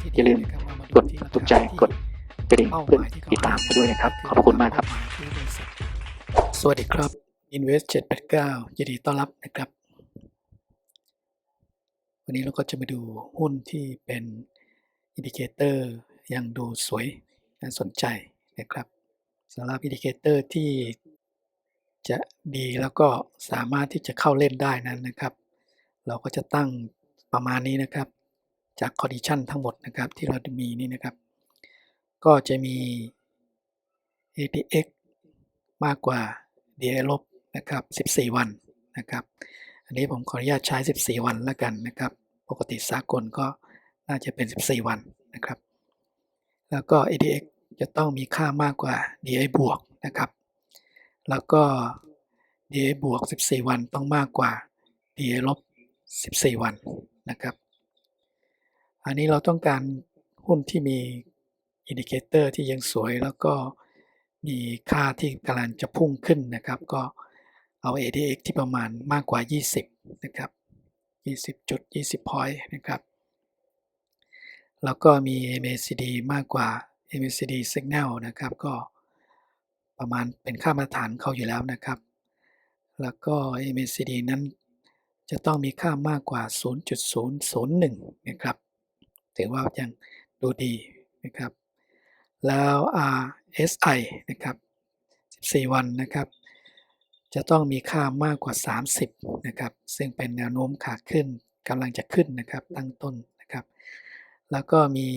ที่อย่าลืมนะครับว่กดที่ราถูกคาใจที่กดกระดิ่งเป้าหเพื่อมายที่เขาติดตามไปด้วยนะครับ ขอบพระคุณมากครับเป้หยที่บริษัทสวัสดีครับ Invest 789ยินดีต้อนรับนะครับ วันนี้เราก็จะมาดูหุ้นที่เป็นอินดิเคเตอร์ยังดูสวยน่าสนใจนะครับสำหรับอินดิเคเตอร์ที่จะดีแล้วก็สามารถที่จะเข้าเล่นได้นั้นนะครับ เราก็จะตั้งประมาณนี้นะครับ จากคอ n ดิชันทั้งหมดนะครับที่เรามีนี่นะครับ ก็จะมี ATX มากกว่า DI ลบนะครับ14 วันนะครับ อันนี้ผมขออนุญาตใช้ 14 วันแล้วกันนะครับ ปกติสากลก็น่าจะเป็น 14 วันนะครับ แล้วก็ ATX จะต้องมีค่ามากกว่า DI บวกนะครับ แล้วก็ DI บวก 14 วันต้องมากกว่า DI ลบ 14 วันนะครับ อันนี้เราต้องการหุ้นที่มีอินดิเคเตอร์ที่ยังสวยแล้วก็มีค่าที่กำลังจะพุ่งขึ้นนะครับ ก็เอา ADX ที่ประมาณมากกว่า 20 นะครับ 20จุด20 point นะครับ แล้วก็มี MACD มากกว่า MACD Signal นะครับ ก็ประมาณเป็นค่ามาตรฐานเขาอยู่แล้วนะครับ แล้วก็ MACD นั้นจะต้องมีค่ามากกว่า 0.001 นะครับ ถือว่ายังดูดีนะครับ แล้ว RSI นะครับ 14 วันนะครับ จะต้องมีค่ามากกว่า 30 นะครับ ซึ่งเป็นแนวโน้มขาขึ้นกำลังจะขึ้นนะครับ ตั้งต้นนะครับ แล้วก็มี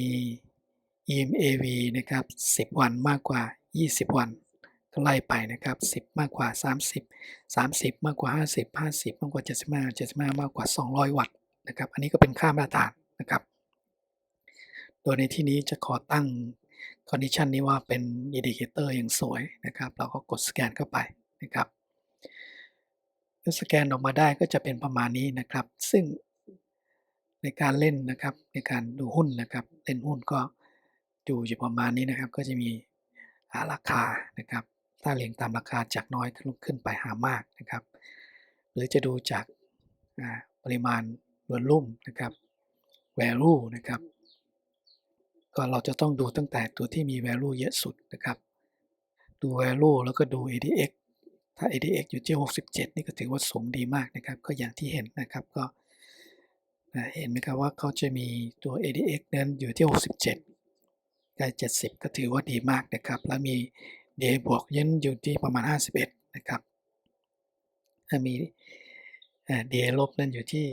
EMAV นะครับ 10 วันมากกว่า 20 วันก็ไล่ไปนะครับ 10 มากกว่า 30 30 มากกว่า 50 50 มากกว่า 75 75 มากกว่า 200 วัตต์นะครับ อันนี้ก็เป็นค่ามาตรฐานนะครับ โดยในที่นี้จะขอตั้ง condition นี้ว่าเป็น indicator อย่างสวยนะครับ เราก็กดสแกนเข้าไปนะครับสแกนออกมาได้ก็จะเป็นประมาณนี้นะครับ ซึ่งในการเล่นนะครับในการดูหุ้นนะครับ เล่นหุ้นก็อยู่อยู่ประมาณนี้นะครับ ก็จะมีาราคานะครับ ถ้าเรียงตามราคาจากน้อยขึ้นขึ้นไปหามากนะครับ หรือจะดูจากปริมาณวอลลุ่มนะครับ value นะครับ ก็เราจะต้องดูตั้งแต่ตัวที่มี value เยอะสุดนะครับ ดู value แล้วก็ดู ADX ถ้า ADX อยู่ที่ 67 นี่ก็ถือว่าสูงดีมากนะครับ ก็อย่างที่เห็นนะครับก็เห็นไหมครับว่าเขาจะมีตัว ADX นั้นอยู่ที่ 67ใกล้70 ก็ถือว่าดีมากนะครับ แล้วมี DA บวกยันอยู่ที่ประมาณ 51 นะครับถ้ามี DA ลบนั้นอยู่ที่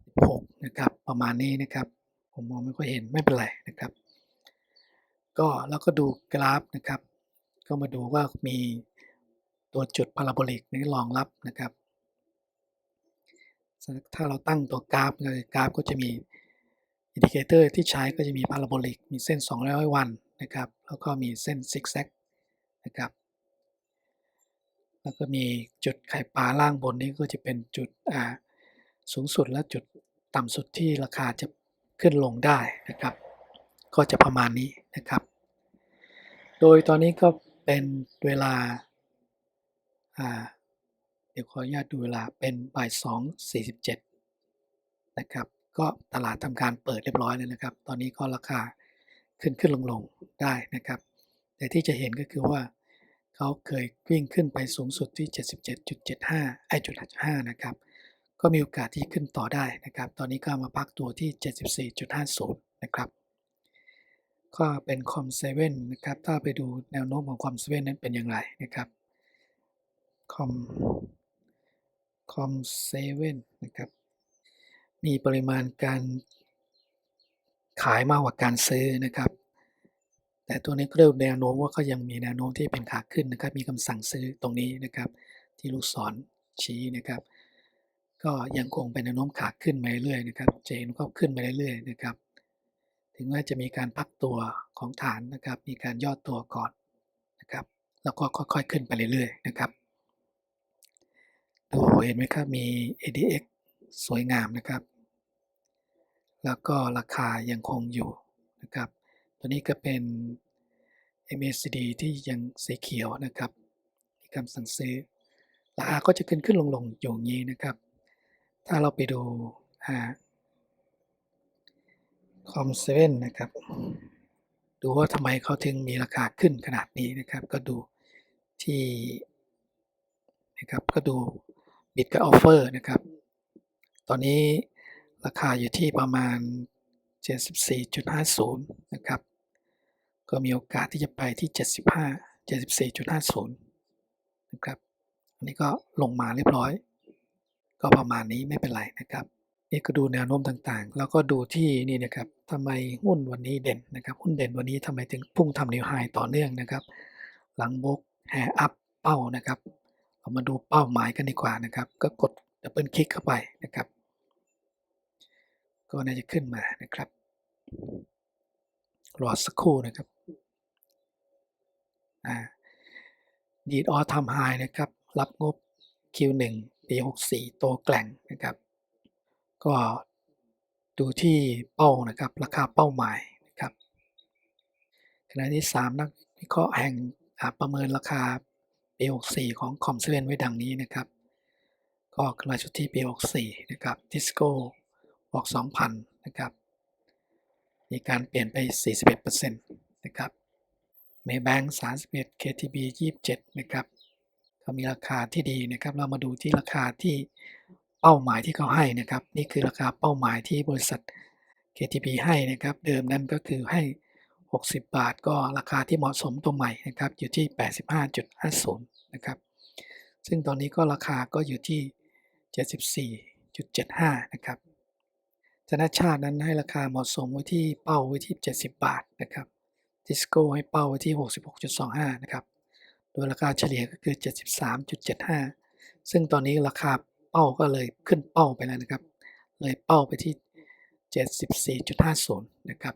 6 นะครับ ประมาณนี้นะครับ ผมมองไม่ค่อยเห็นไม่เป็นไรนะครับ ก็แล้วก็ดูกราฟนะครับ ก็มาดูว่ามีตัวจุดพาราโบลิกนี้รองรับนะครับ ถ้าเราตั้งตัวกราฟเลยกราฟก็จะมีอินดิเคเตอร์ที่ใช้ก็จะมีพาราโบลิกมีเส้น 200 วันนะครับ แล้วก็มีเส้นซิกแซกนะครับ แล้วก็มีจุดไข่ปลาล่างบนนี้ก็จะเป็นจุดอ่าสูงสุดและจุดต่ำสุดที่ราคาจะขึ้นลงได้นะครับ ก็จะประมาณนี้นะครับ โดยตอนนี้ก็เป็นเวลาเดี๋ยวขออนุญาตดูเวลาเป็นบ่ายสองสี่สิบเจ็ดนะครับ ก็ตลาดทำการเปิดเรียบร้อยแล้วนะครับ ตอนนี้ก็ราคาขึ้นขึ้นลงลงได้นะครับ แต่ที่จะเห็นก็คือว่าเขาเคยวิ่งขึ้นไปสูงสุดที่ 77.75ไอจุด5นะครับก็มีโอกาสที่ขึ้นต่อได้นะครับ ตอนนี้ก็มาพักตัวที่ 74.50 นะครับ ก็เป็นคอมเซเว่นนะครับ ถ้าไปดูแนวโน้มของคอมเซเว่นนั้นเป็นอย่างไรนะครับคอมคอมเซเว่นนะครับ มีปริมาณการขายมากกว่าการซื้อนะครับ แต่ตัวนี้ก็เริ่มแนวโน้มว่าเขายังมีแนวโน้มที่เป็นขาขึ้นนะครับ มีคำสั่งซื้อตรงนี้นะครับ ที่ลูกศรชี้นะครับ ก็ยังคงเป็นแนวโน้มขาขึ้นมาเรื่อยๆนะครับจะเห็นเขาขึ้นมาเรื่อยๆนะครับ ถึงแม้จะมีการพักตัวของฐานนะครับ มีการย่อตัวก่อนนะครับ แล้วก็ค่อยๆขึ้นไปเรื่อยๆนะครับดูเห็นไหมครับ มี ADX สวยงามนะครับ แล้วก็ราคายังคงอยู่นะครับ ตัวนี้ก็เป็น MACD ที่ยังสีเขียวนะครับมีคำสั่งซื้อ ราคาก็จะขึ้นขึ้นลงลงอยู่งี้นะครับ ถ้าเราไปดู คอมเซเว่นนะครับ ดูว่าทำไมเขาถึงมีราคาขึ้นขนาดนี้นะครับ ก็ดูที่นะครับก็ดูบิดกับออฟเฟอร์นะครับ ตอนนี้ราคาอยู่ที่ประมาณ 74.50 นะครับ ก็มีโอกาสที่จะไปที่ 75 74.50 นะครับ อันนี้ก็ลงมาเรียบร้อย ก็ประมาณนี้ไม่เป็นไรนะครับ นี่ก็ดูแนวโน้มต่างๆ แล้วก็ดูที่นี่นะครับทำไมหุ้นวันนี้เด่นนะครับ หุ้นเด่นวันนี้ทำไมถึงพุ่งทำนิวไฮต่อเนื่องนะครับ หลังบกแฮอัพเป้านะครับ เรามาดูเป้าหมายกันดีกว่านะครับ ก็กดดับเบิลคลิกเข้าไปนะครับ ก็น่าจะขึ้นมานะครับ รอสักครู่นะครับอ่าดีดออทำไฮนะครับ รับงบ Q1 ปี 64 โตแกล่งนะครับ ก็ดูที่เป้านะครับราคาเป้าหมายนะครับขณะที่ 3 นักวิเคราะห์แห่งประเมินราคาปี64ของคอมเซเว่นไว้ดังนี้นะครับ ก็กำไรสุทธิปี64นะครับทิสโก้บอก 2,000 นะครับ มีการเปลี่ยนไป 41%นะครับเมย์แบงค์31 KTB 27 นะครับ ก็มีราคาที่ดีนะครับ เรามาดูที่ราคาที่ เป้าหมายที่เขาให้นะครับ นี่คือราคาเป้าหมายที่บริษัท KTB ให้นะครับ เดิมนั้นก็คือให้ 60 บาท ก็ราคาที่เหมาะสมตัวใหม่นะครับ อยู่ที่ 85.50 นะครับ ซึ่งตอนนี้ก็ราคาก็อยู่ที่ 74.75 นะครับธนชาตินั้นให้ราคาเหมาะสมไว้ที่เป้าไว้ที่ 70 บาทนะครับทิสโก้ให้เป้าไว้ที่ 66.25 นะครับ โดยราคาเฉลี่ยก็คือ 73.75 ซึ่งตอนนี้ราคา เป้าก็เลยขึ้นเป้าไปแล้วนะครับ เลยเป้าไปที่ 74.50 นะครับ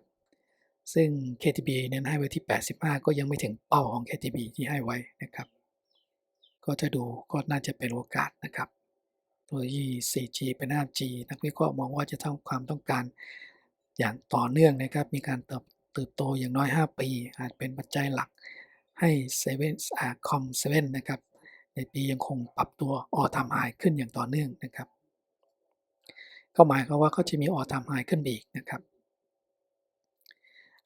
ซึ่ง KTB เน้นให้ไว้ที่ 85 ก็ยังไม่ถึงเป้าของ KTB ที่ให้ไว้นะครับ ก็จะดูก็น่าจะเป็นโอกาสนะครับเทคโนโลยี 4G เป็น 5G นักวิเคราะห์มองว่าจะทำความต้องการอย่างต่อเนื่องนะครับ มีการเติบเติบโตอย่างน้อย 5 ปี อาจเป็นปัจจัยหลักให้เซเว่นอ่าคอมเซเว่นนะครับ ในปียังคงปรับตัวออทามไฮขึ้นอย่างต่อเนื่องนะครับก็หมายความว่าเขาจะมีออทามไฮขึ้นไปอีกนะครับ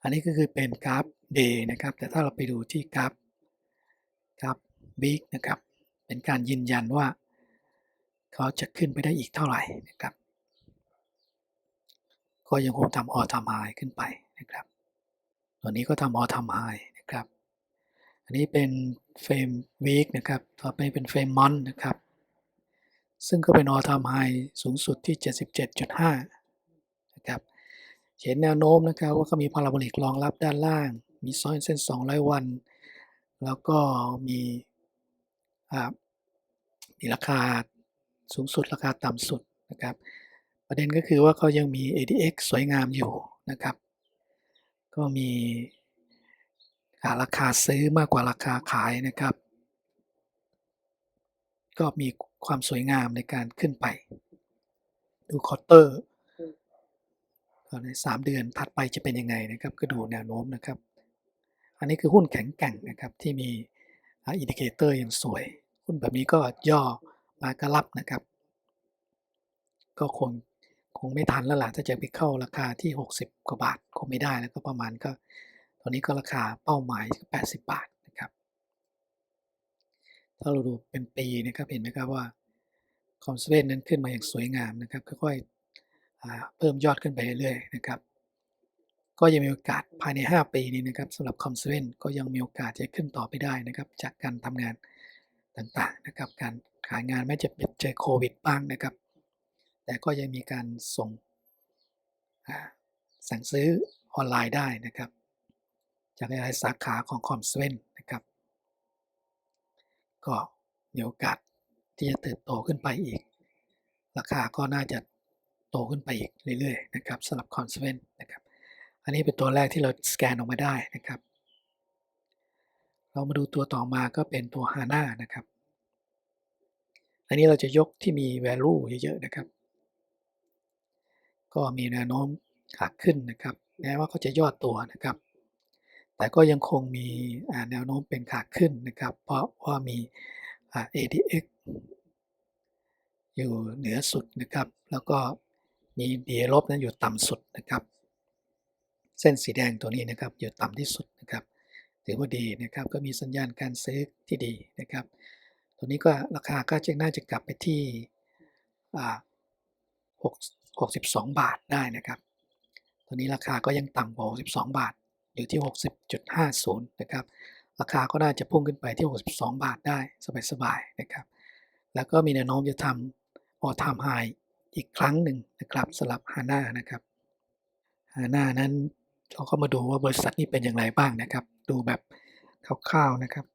อันนี้ก็คือเป็นกราฟ day นะครับ แต่ถ้าเราไปดูที่กราฟกราฟ week นะครับ เป็นการยืนยันว่า เขาจะขึ้นไปได้อีกเท่าไหร่นะครับ ก็ยังคงทำออทามไฮขึ้นไปนะครับ ตัวนี้ก็ทำออทามไฮนะครับ อันนี้เป็นเฟรม week นะครับ ต่อไปเป็นเฟรม month นะครับ ซึ่งก็เป็นออทามไฮสูงสุดที่ 77.5 นะครับเห็นแนวโน้มนะครับว่าเขามีพาราโบลิกรองรับด้านล่าง มีซ้อนเส้น 200 วัน แล้วก็มีมีราคาสูงสุดราคาต่ำสุดนะครับ ประเด็นก็คือว่าเขายังมี ADX สวยงามอยู่นะครับ ก็มี ราคาซื้อมากกว่าราคาขายนะครับ ก็มีความสวยงามในการขึ้นไป ดูคอเตอร์ก็ใน3เดือนถัดไปจะเป็นยังไงนะครับ ก็ดูแนวโน้มนะครับ อันนี้คือหุ้นแข็งแกร่งนะครับที่มีอินดิเคเตอร์อย่างสวย หุ้นแบบนี้ก็ย่อมากระลับนะครับ ก็คงคงไม่ทันแล้วล่ะถ้าจะไปเข้าราคาที่ 60 กว่าบาทคงไม่ได้แล้วก็ประมาณก็ ตอนนี้ก็ราคาเป้าหมาย80 บาทนะครับ ถ้าเราดูเป็นปีนะครับเห็นไหมครับว่าคอมเซเวนนั้นขึ้นมาอย่างสวยงามนะครับค่อยๆเพิ่มยอดขึ้นไปเรื่อยๆนะครับ ก็ยังมีโอกาสภายใน 5 ปีนี้นะครับสำหรับคอมเซเว่นก็ยังมีโอกาสจะขึ้นต่อไปได้นะครับ จากการทำงานต่างๆนะครับ การขายงานแม้จะเจอโควิดบ้างนะครับ แต่ก็ยังมีการส่งสั่งซื้อออนไลน์ได้นะครับ จากหลายๆสาขาของคอมเซเวนนะครับ ก็มีโอกาสที่จะเติบโตขึ้นไปอีก ราคาก็น่าจะโตขึ้นไปอีกเรื่อยๆนะครับสำหรับคอมเซเวนนะครับ อันนี้เป็นตัวแรกที่เราสแกนออกมาได้นะครับ เรามาดูตัวต่อมาก็เป็นตัว HANA นะครับ อันนี้เราจะยกที่มี value เยอะๆนะครับ ก็มีแนวโน้มขาขึ้นนะครับแม้ว่าเขาจะย่อตัวนะครับ แต่ก็ยังคงมีแนวโน้มเป็นขาขึ้นนะครับ เพราะว่ามี ADX อยู่เหนือสุดนะครับ แล้วก็มี DA ลบนั้นอยู่ต่ำสุดนะครับ เส้นสีแดงตัวนี้นะครับอยู่ต่ำที่สุดนะครับ ถือว่าดีนะครับ ก็มีสัญญาณการซื้อที่ดีนะครับ ตัวนี้ก็ราคาก็จะน่าจะกลับไปที่อ่าหกหกสิบสองบาทได้นะครับ ตัวนี้ราคาก็ยังต่ำกว่า 62 บาท อยู่ที่ 60.50 นะครับ ราคาก็น่าจะพุ่งขึ้นไปที่ 62 บาทได้สบายๆนะครับ แล้วก็มีแนวโน้มจะทำ all time high อีกครั้งหนึ่งนะครับสำหรับฮาน่านะครับฮาน่านั้นเราก็มาดูว่าบริษัทนี้เป็นอย่างไรบ้างนะครับ ดูแบบคร่าวๆนะครับ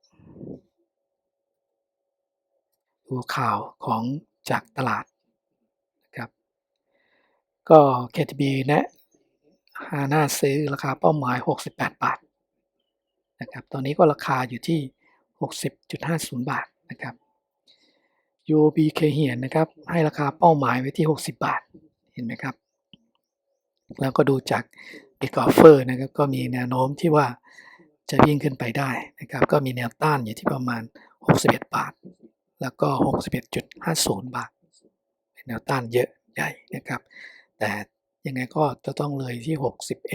ดูข่าวของจากตลาดนะครับ ก็ KTB แนะ ฮาน่าซื้อราคาเป้าหมาย 68 บาทนะครับ ตอนนี้ก็ราคาอยู่ที่ 60.50 บาทนะครับ UOB เคเหียนนะครับ ให้ราคาเป้าหมายไว้ที่ 60 บาท เห็นไหมครับ แล้วก็ดูจาก Big Offer นะครับ ก็มีแนวโน้มที่ว่าจะวิ่งขึ้นไปได้นะครับ ก็มีแนวต้านอยู่ที่ประมาณ 61 บาท แล้วก็ 61.50 บาท แนวต้านเยอะใหญ่นะครับ แต่ ยังไงก็จะต้องเลยที่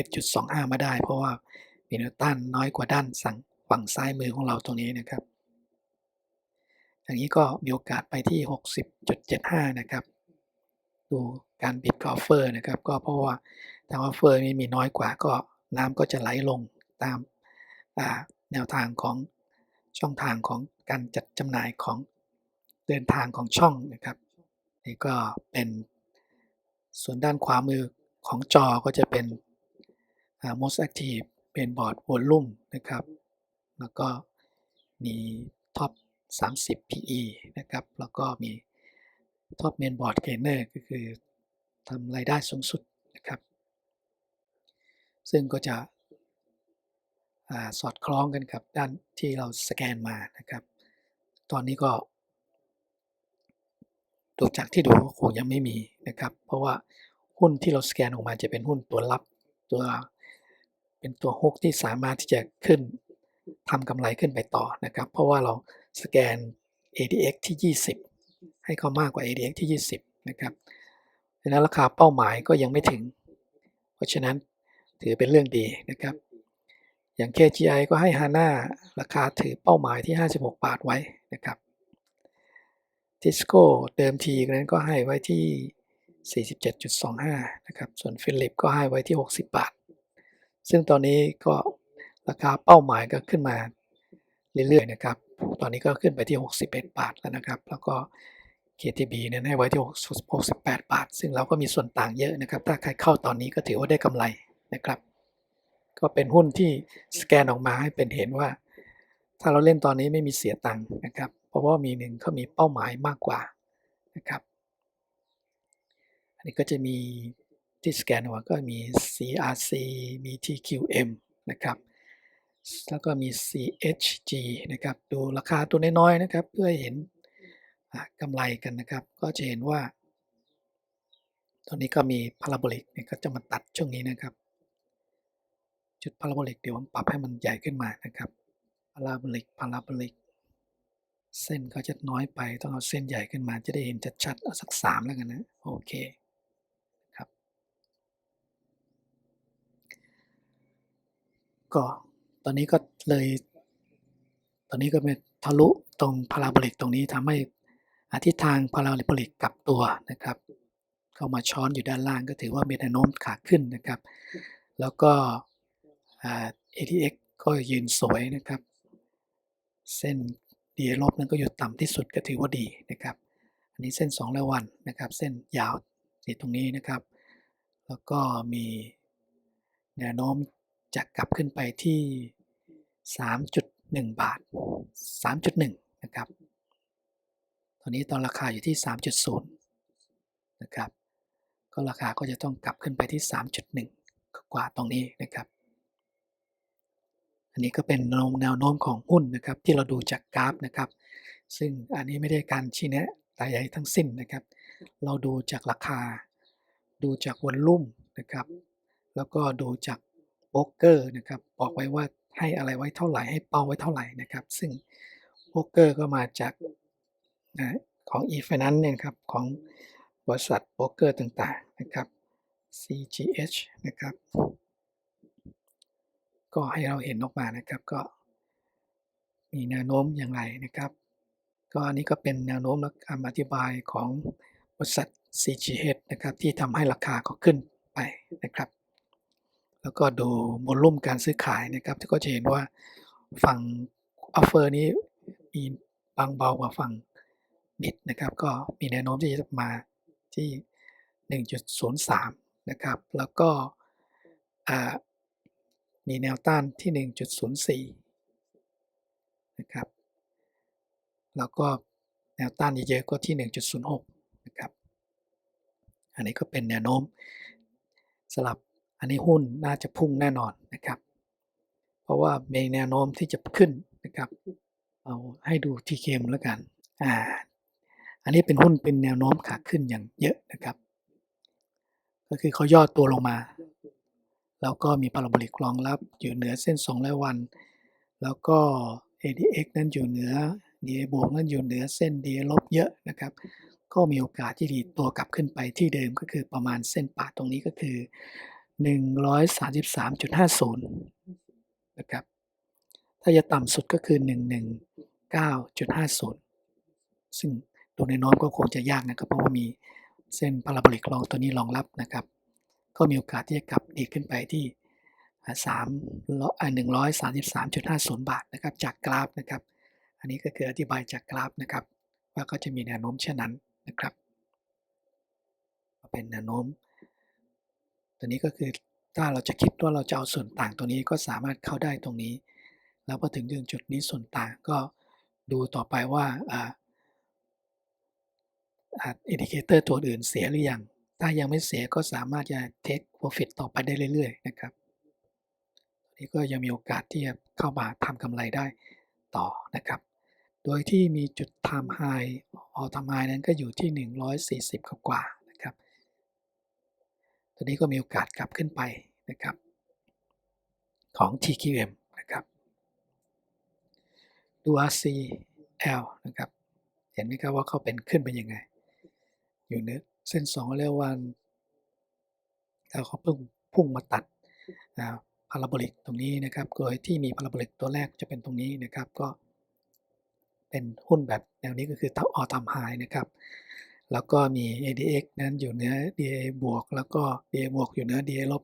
61.25 มาได้ เพราะว่ามีแนวต้านน้อยกว่าด้านสั่งฝั่งซ้ายมือของเราตรงนี้นะครับ อย่างนี้ก็มีโอกาสไปที่ 60.75 นะครับ ดูการบิดออฟเฟอร์นะครับ ก็เพราะว่าทางออฟเฟอร์นี้มีน้อยกว่าก็น้ำก็จะไหลลงตามาแนวทางของช่องทางของการจัดจำหน่ายของเดินทางของช่องนะครับนี่ก็เป็นส่วนด้านขวามือ ของจอก็จะเป็น most active เป็นบอร์ด volume นะครับ แล้วก็มีท็อป30 PE นะครับ แล้วก็มีท็อปเมนบอร์ดเกนเนอร์ก็คือทำรายได้สูงสุดนะครับ ซึ่งก็จะอสอดคล้องกันกับด้านที่เราสแกนมานะครับ ตอนนี้ก็ดูจากที่ดูคงยังไม่มีนะครับ เพราะว่า หุ้นที่เราสแกนออกมาจะเป็นหุ้นตัวรับตัวเป็นตัวฮุกที่สามารถที่จะขึ้นทำกำไรขึ้นไปต่อนะครับ เพราะว่าเราสแกน ADX ที่ 20 ให้เขามากกว่า ADX ที่ 20 นะครับดังนั้นราคาเป้าหมายก็ยังไม่ถึง เพราะฉะนั้นถือเป็นเรื่องดีนะครับ อย่าง KGI ก็ให้ HANA ราคาถือเป้าหมายที่ 56 บาทไว้นะครับทิสโก้เดิมทีนั้นก็ให้ไว้ที่ 47.25 นะครับ ส่วนฟิลิปก็ให้ไว้ที่ 60 บาท ซึ่งตอนนี้ก็ราคาเป้าหมายก็ขึ้นมาเรื่อยๆนะครับ ตอนนี้ก็ขึ้นไปที่ 61 บาทแล้วนะครับ แล้วก็ KTB นั้นให้ไว้ที่ 68 บาท ซึ่งเราก็มีส่วนต่างเยอะนะครับ ถ้าใครเข้าตอนนี้ก็ถือว่าได้กำไรนะครับ ก็เป็นหุ้นที่สแกนออกมาให้เป็นเห็นว่า ถ้าเราเล่นตอนนี้ไม่มีเสียตังค์นะครับ เพราะว่ามีหนึ่งเขามีเป้าหมายมากกว่านะครับ อันนี้ก็จะมีที่สแกนออกมาก็มี CRC มี TQM นะครับ แล้วก็มี CHG นะครับ ดูราคาตัวน้อยๆนะครับ เพื่อเห็นกำไรกันนะครับ ก็จะเห็นว่า ตัวนี้ก็มีพาราโบลิกเนี่ยก็จะมาตัดช่วงนี้นะครับ จุดพาราโบลิกเดี๋ยวผมปรับให้มันใหญ่ขึ้นมานะครับพาราโบลิกพาราโบลิกเส้นก็จะน้อยไปต้องเอาเส้นใหญ่ขึ้นมาจะได้เห็นชัดๆเอาสัก3แล้วกันนะ โอเคครับ ก็ตอนนี้ก็เลย ตอนนี้ก็เป็นทะลุตรงพาราโบลิกตรงนี้ทำให้อาทิทางพาราโบลิกกลับตัวนะครับ เข้ามาช้อนอยู่ด้านล่างก็ถือว่ามีแนวโน้มขาขึ้นนะครับ แล้วก็อ่า ATX ก็ยืนสวยนะครับ เส้น DA ลบนั้นก็อยู่ต่ำที่สุดก็ถือว่าดีนะครับ อันนี้เส้น2รายวันนะครับ เส้นยาวที่ตรงนี้นะครับ แล้วก็มีแนวโน้ม จะกลับขึ้นไปที่ 3.1 บาท 3.1 นะครับ ตอนนี้ตอนราคาอยู่ที่ 3.0 นะครับ ก็ราคาก็จะต้องกลับขึ้นไปที่ 3.1 กว่าตรงนี้นะครับ อันนี้ก็เป็นแนวโน้มของหุ้นนะครับ ที่เราดูจากกราฟนะครับ ซึ่งอันนี้ไม่ได้การชี้แนะใดทั้งสิ้นนะครับ เราดูจากราคา ดูจากวอลลุ่มนะครับ แล้วก็ดูจาก โบรกเกอร์นะครับบอกไว้ว่าให้อะไรไว้เท่าไหร่ให้เป้าไว้เท่าไหร่นะครับ ซึ่งโบรกเกอร์ก็มาจากนะของ e-finance เนี่ยครับของบริษัทโบรกเกอร์ต่างๆนะครับ CGH นะครับ ก็ให้เราเห็นออกมานะครับก็มีแนวโน้มอย่างไรนะครับ ก็อันนี้ก็เป็นแนวโน้มและคำอธิบายของบริษัท CGH นะครับที่ทำให้ราคาก็ขึ้นไปนะครับ แล้วก็ดูวอลลุ่มการซื้อขายนะครับก็จะเห็นว่าฝั่งออฟเฟอร์นี้มีบางเบากว่าฝั่งบิดนะครับก็มีแนวโน้มที่จะมาที่ 1.03 นะครับ แล้วก็มีแนวต้านที่ 1.04 นะครับ แล้วก็แนวต้านเยอะๆก็ที่ 1.06 นะครับ อันนี้ก็เป็นแนวโน้มสำหรับ อันนี้หุ้นน่าจะพุ่งแน่นอนนะครับ เพราะว่ามีแนวโน้มที่จะขึ้นนะครับ เอาให้ดู TKM แล้วกัน อ่า อันนี้เป็นหุ้นเป็นแนวโน้มขาขึ้นอย่างเยอะนะครับ ก็คือเขาย่อตัวลงมา แล้วก็มีพาราโบลิกรองรับอยู่เหนือเส้น200วัน แล้วก็ ADX นั้นอยู่เหนือ DA บวกนั้นอยู่เหนือเส้น DA ลบเยอะนะครับ ก็มีโอกาสที่ดีตัวกลับขึ้นไปที่เดิมก็คือประมาณเส้นป่าตรงนี้ก็คือ 133.50 นะครับ ถ้าจะต่ำสุดก็คือ 119.50 ซึ่งดูในโน้มก็คงจะยากนะครับ เพราะว่ามีเส้นพาราโบลิกรองตัวนี้รองรับนะครับ ก็มีโอกาสที่จะกลับดีขึ้นไปที่3 133.50 บาทนะครับ จากกราฟนะครับ อันนี้ก็คืออธิบายจากกราฟนะครับ ว่าก็จะมีแนวโน้มเช่นนั้นนะครับ เป็นแนวโน้ม ตัวนี้ก็คือถ้าเราจะคิดว่าเราจะเอาส่วนต่างตัวนี้ก็สามารถเข้าได้ตรงนี้ แล้วพอถึงจุดนี้ส่วนต่างก็ดูต่อไปว่าอ่าอินดิเคเตอร์ตัวอื่นเสียหรือยัง ถ้ายังไม่เสียก็สามารถจะ take profit ต่อไปได้เรื่อยๆนะครับนี่ก็ยังมีโอกาสที่จะเข้ามาทำกำไรได้ต่อนะครับ โดยที่มีจุด time high all time high นั้นก็อยู่ที่ 140 กว่า ตัวนี้ก็มีโอกาสกลับขึ้นไปนะครับ ของ TQM นะครับดู RCL นะครับ เห็นไหมครับว่าเขาเป็นขึ้นเป็นยังไง อยู่เนื้อเส้น2เรียกวันแล้วเขาเพิ่งพุ่งมาตัดพาราโบลิกตรงนี้นะครับโดยที่มีพาราโบลิกตัวแรกจะเป็นตรงนี้นะครับ ก็เป็นหุ้นแบบแนวนี้ก็คือออทำไฮนะครับ แล้วก็มี ADX นั้นอยู่เหนือ DA บวก แล้วก็ DA บวกอยู่เหนือ DA ลบ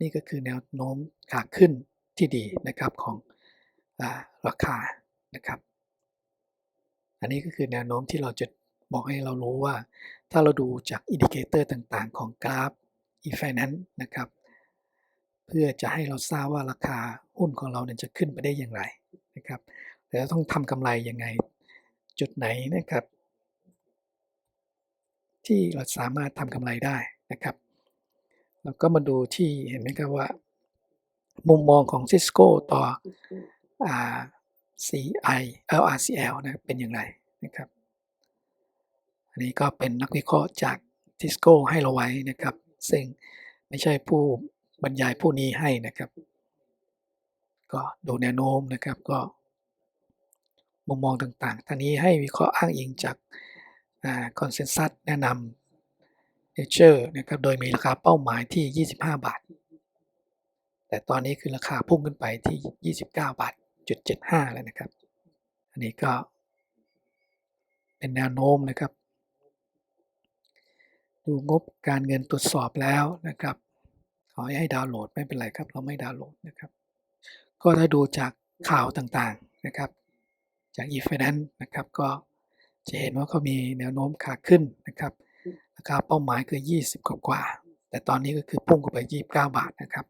นี่ก็คือแนวโน้มขาขึ้นที่ดีนะครับของอราคานะครับ อันนี้ก็คือแนวโน้มที่เราจะบอกให้เรารู้ว่า ถ้าเราดูจากอินดิเคเตอร์ต่างๆ ของกราฟ e-finance นะครับ เพื่อจะให้เราทราบว่าราคาหุ้นของเราเนี่ยจะขึ้นไปได้อย่างไรนะครับแล้วต้องทำกำไรยังไงจุดไหนนะครับ ที่เราสามารถทำกำไรได้นะครับแล้วก็มาดูที่เห็นไหมครับว่า มุมมองของ Cisco ต่อ CI LRCL นะเป็นอย่างไรนะครับ อันนี้ก็เป็นนักวิเคราะห์จาก Cisco ให้เราไว้นะครับ ซึ่งไม่ใช่ผู้บรรยายผู้นี้ให้นะครับ ก็ดูแนวโน้มนะครับก็มุมมองต่างๆท่านี้ให้วิเคราะห์อ้างอิงจาก คอนเซนแซสแนะนำเนเจอร์นะครับโดยมีราคาเป้าหมายที่ 25 บาท แต่ตอนนี้คือราคาพุ่งขึ้นไปที่ 29 บาทจุด75แล้วนะครับ อันนี้ก็เป็นแนวโน้มนะครับ ดูงบการเงินตรวจสอบแล้วนะครับ ขอให้ดาวน์โหลดไม่เป็นไรครับ เราไม่ดาวน์โหลดนะครับ ก็ถ้าดูจากข่าวต่างๆนะครับ จาก e-finance นะครับก็ จะเห็นว่าเขามีแนวโน้มขาขึ้นนะครับราคาเป้าหมายคือ 20 กว่ากว่า แต่ตอนนี้ก็คือพุ่งขึ้นไป 29 บาทนะครับ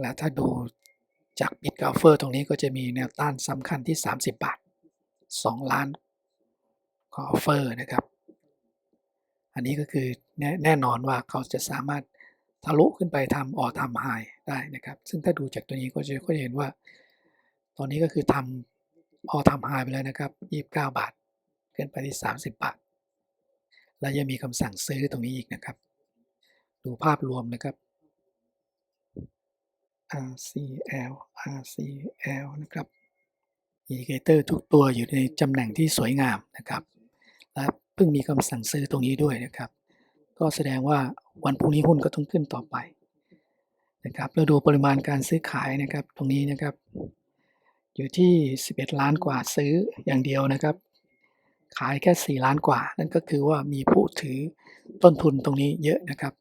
และถ้าดูจากบิดกาเฟอร์ตรงนี้ก็จะมีแนวต้านสำคัญที่ 30 บาท 2 ล้านขอออฟเฟอร์นะครับ อันนี้ก็คือแนแน่นอนว่าเขาจะสามารถทะลุขึ้นไปทำออทำไฮได้นะครับ ซึ่งถ้าดูจากตัวนี้ก็จะก็จะเห็นว่า ตอนนี้ก็คือทำออทำไฮไปแล้วนะครับ 29 บาท ขึ้นไปที่ 30 บาท และยังมีคำสั่งซื้อตรงนี้อีกนะครับ ดูภาพรวมนะครับ RCL RCL นะครับอินดิเคเตอร์ทุกตัวอยู่ในตำแหน่งที่สวยงามนะครับ และเพิ่งมีคำสั่งซื้อตรงนี้ด้วยนะครับ ก็แสดงว่าวันพรุ่งนี้หุ้นก็ต้องขึ้นต่อไปนะครับเราดูปริมาณการซื้อขายนะครับตรงนี้นะครับ อยู่ที่ 11 ล้านกว่าซื้ออย่างเดียวนะครับ ขายแค่ 4 ล้านกว่า นั่นก็คือว่ามีผู้ถือต้นทุนตรงนี้เยอะนะครับ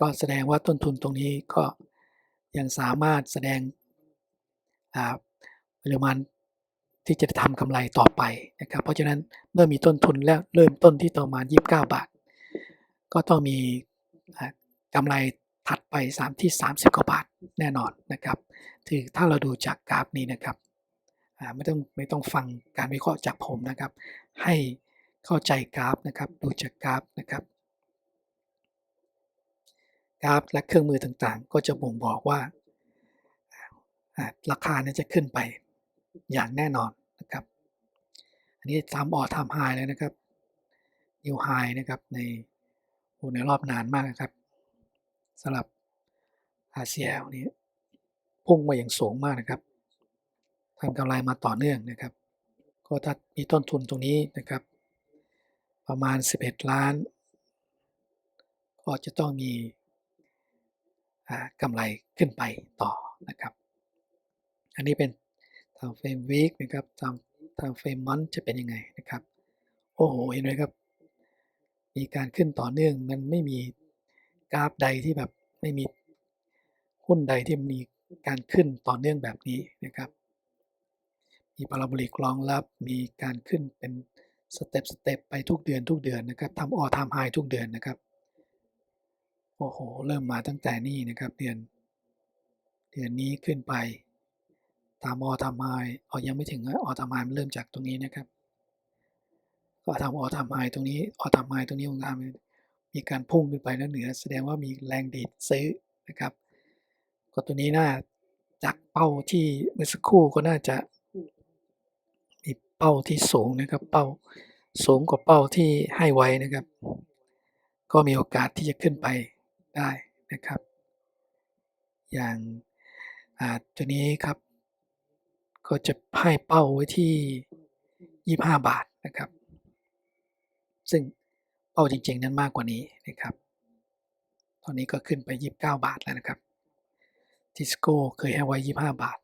ก็แสดงว่าต้นทุนตรงนี้ก็ยังสามารถแสดงอ่าปริมาณที่จะทำกำไรต่อไปนะครับ เพราะฉะนั้นเมื่อมีต้นทุนแล้วเริ่มต้นที่ประมาณ 29 บาท ก็ต้องมีอ่ากำไรถัดไปสามที่ 30 กว่าบาทแน่นอนนะครับ ถือถ้าเราดูจากกราฟนี้นะครับ ไม่ต้องไม่ต้องฟังการวิเคราะห์จากผมนะครับ ให้เข้าใจกราฟนะครับ ดูจากกราฟนะครับ กราฟและเครื่องมือต่างๆ ก็จะบ่งบอกว่าราคาเนี้จะขึ้นไปอย่างแน่นอนนะครับ อันนี้ทำออทำไฮเลยนะครับนิวไฮนะครับในโอ้ในรอบนานมากนะครับสำหรับ RCL นี้พุ่งมาอย่างสูงมากนะครับ ทำกำไรมาต่อเนื่องนะครับ ก็ถ้ามีต้นทุนตรงนี้นะครับ ประมาณ 11 ล้าน ก็จะต้องมีกำไรขึ้นไปต่อนะครับ อันนี้เป็นทางเฟรมวีคนะครับทางทางเฟรมมันจะเป็นยังไงนะครับ โอ้โห เห็นไหมครับ มีการขึ้นต่อเนื่องมันไม่มีกราฟใดที่แบบไม่มีหุ้นใดที่มีการขึ้นต่อเนื่องแบบนี้นะครับ มีพาราโบลิกรองรับ มีการขึ้นเป็นสเต็ปสเต็ปไปทุกเดือนทุกเดือนนะครับทำออทำไฮทุกเดือนนะครับ โอ้โห เริ่มมาตั้งแต่นี่นะครับ เดือน เดือนนี้ขึ้นไปตามออทำไฮอ๋อยังไม่ถึงนะออทำไฮมันเริ่มจากตรงนี้นะครับ ก็ทำออทำไฮตรงนี้ออทำไฮตรงนี้ของงานมีการพุ่งขึ้นไปแล้วเหนือ แสดงว่ามีแรงดีดซื้อนะครับ ก็ตัวนี้น่าจากเป้าที่เมื่อสักครู่ก็น่าจะ เป้าที่สูงนะครับ เป้าสูงกว่าเป้าที่ให้ไว้นะครับ ก็มีโอกาสที่จะขึ้นไปได้นะครับ อย่างาตัวนี้ครับ ก็จะให้เป้าไว้ที่ 25 บาทนะครับ ซึ่งเป้าจริง ๆ นั้นมากกว่านี้นะครับ ตอนนี้ก็ขึ้นไป 29 บาทแล้วนะครับทิสโก้เคยให้ไว้ 25 บาท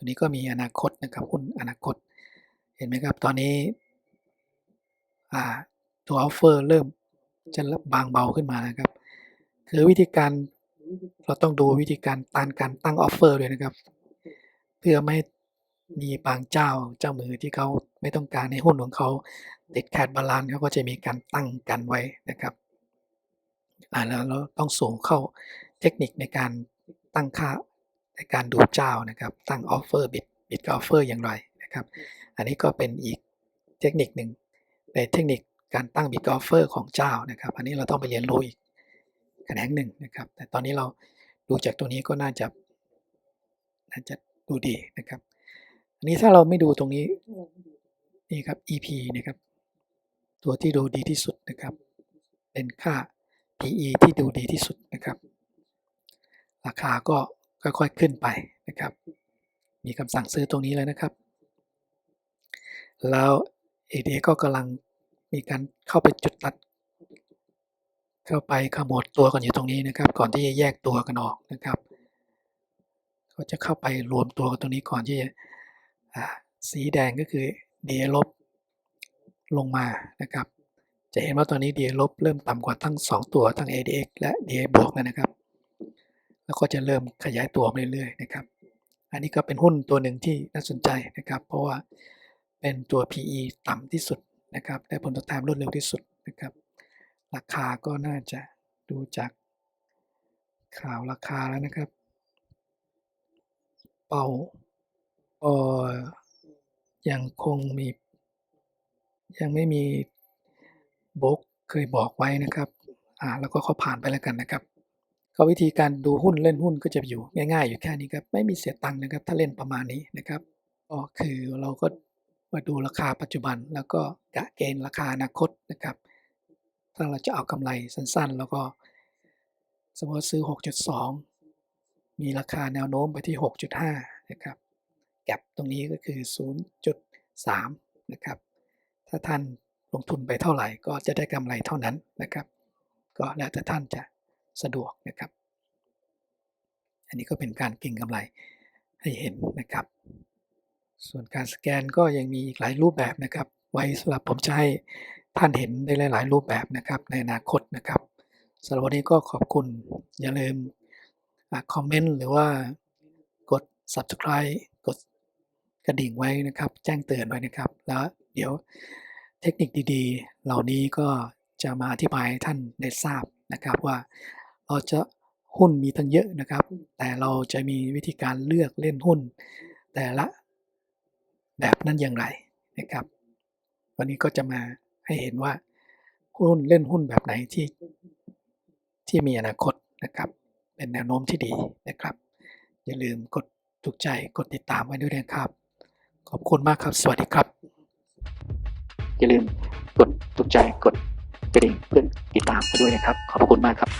ตัวนี้ก็มีอนาคตนะครับหุ้นอนาคต เห็นไหมครับ ตอนนี้ตัวออฟเฟอร์เริ่มจะบางเบาขึ้นมานะครับ คือวิธีการเราต้องดูวิธีการตานการตั้งออฟเฟอร์ด้วยนะครับ เพื่อไม่มีบางเจ้าเจ้ามือที่เขาไม่ต้องการให้หุ้นของเขาติดแคดบาลานเขาก็จะมีการตั้งกันไว้นะครับอ่าแล้วเราต้องสูงเข้าเทคนิคในการตั้งค่า การดูเจ้านะครับตั้งออฟเฟอร์บิดบิดกับออฟเฟอร์อย่างไรนะครับ อันนี้ก็เป็นอีกเทคนิคหนึ่งเป็นเทคนิคการตั้งบิดกับออฟเฟอร์ของเจ้านะครับ อันนี้เราต้องไปเรียนรู้อีกแขนงหนึ่งนะครับ แต่ตอนนี้เราดูจากตัวนี้ก็น่าจะน่าจะดูดีนะครับ อันนี้ถ้าเราไม่ดูตรงนี้นี่ครับ EP นะครับ ตัวที่ดูดีที่สุดนะครับ เป็นค่า PE ที่ดูดีที่สุดนะครับ ราคาก็ ค่อยๆขึ้นไปนะครับ มีคำสั่งซื้อตรงนี้แล้วนะครับ แล้ว ADA ก็กำลังมีการเข้าไปจุดตัด เข้าไปขมวดตัวกันอยู่ตรงนี้นะครับ ก่อนที่จะแยกตัวกันออกนะครับก็จะเข้าไปรวมตัวกันตรงนี้ก่อนที่จะสีแดงก็คือ DA ลบลงมานะครับ จะเห็นว่าตอนนี้ DA ลบเริ่มต่ำกว่าทั้ง 2 ตัวทั้ง ADX และ DA บวกแล้วนะครับ แล้วก็จะเริ่มขยายตัวไปเรื่อยๆนะครับ อันนี้ก็เป็นหุ้นตัวหนึ่งที่น่าสนใจนะครับ เพราะว่าเป็นตัว PE ต่ำที่สุดนะครับ ได้ผลตอบแทนรวดเร็วที่สุดนะครับ ราคาก็น่าจะดูจากข่าวราคาแล้วนะครับ เป้าก็ยังคงมี ยังไม่มีบกเคยบอกไว้นะครับ อ่า แล้วก็เขาผ่านไปแล้วกันนะครับ ก็วิธีการดูหุ้นเล่นหุ้นก็จะอยู่ง่ายๆ อยู่แค่นี้ครับไม่มีเสียตังค์นะครับถ้าเล่นประมาณนี้นะครับก็คือเราก็มาดูราคาปัจจุบันแล้วก็กะเกณฑ์ราคาอนาคตนะครับ ถ้าเราจะเอากำไรสั้นๆ แล้วก็สมมติซื้อ 6.2 มีราคาแนวโน้มไปที่ 6.5 นะครับ แก็บตรงนี้ก็คือ 0.3 นะครับ ถ้าท่านลงทุนไปเท่าไหร่ก็จะได้กำไรเท่านั้นนะครับ ก็แล้วแต่ท่านจะ สะดวกนะครับ อันนี้ก็เป็นการเก็งกำไรให้เห็นนะครับ ส่วนการสแกนก็ยังมีอีกหลายรูปแบบนะครับ ไว้สำหรับผมจะให้ท่านเห็นได้หลาย ๆ รูปแบบนะครับในอนาคตนะครับสำหรับวันนี้ก็ขอบคุณอย่าลืมคอมเมนต์หรือว่ากด subscribe กดกระดิ่งไว้นะครับ แจ้งเตือนไว้นะครับ แล้วเดี๋ยวเทคนิคดีๆ เหล่านี้ก็จะมาอธิบายให้ท่านได้ทราบนะครับว่า เราจะหุ้นมีตั้งเยอะนะครับ แต่เราจะมีวิธีการเลือกเล่นหุ้น แต่ละแบบนั้นอย่างไรนะครับ วันนี้ก็จะมาให้เห็นว่าหุ้นเล่นหุ้นแบบไหนที่ที่มีอนาคตนะครับ เป็นแนวโน้มที่ดีนะครับ อย่าลืมกดถูกใจกดติดตามไว้ด้วยนะครับ ขอบคุณมากครับ สวัสดีครับ อย่าลืมกดถูกใจกดกระดิ่งเพื่อติดตามไปด้วยนะครับ ขอบคุณมากครับ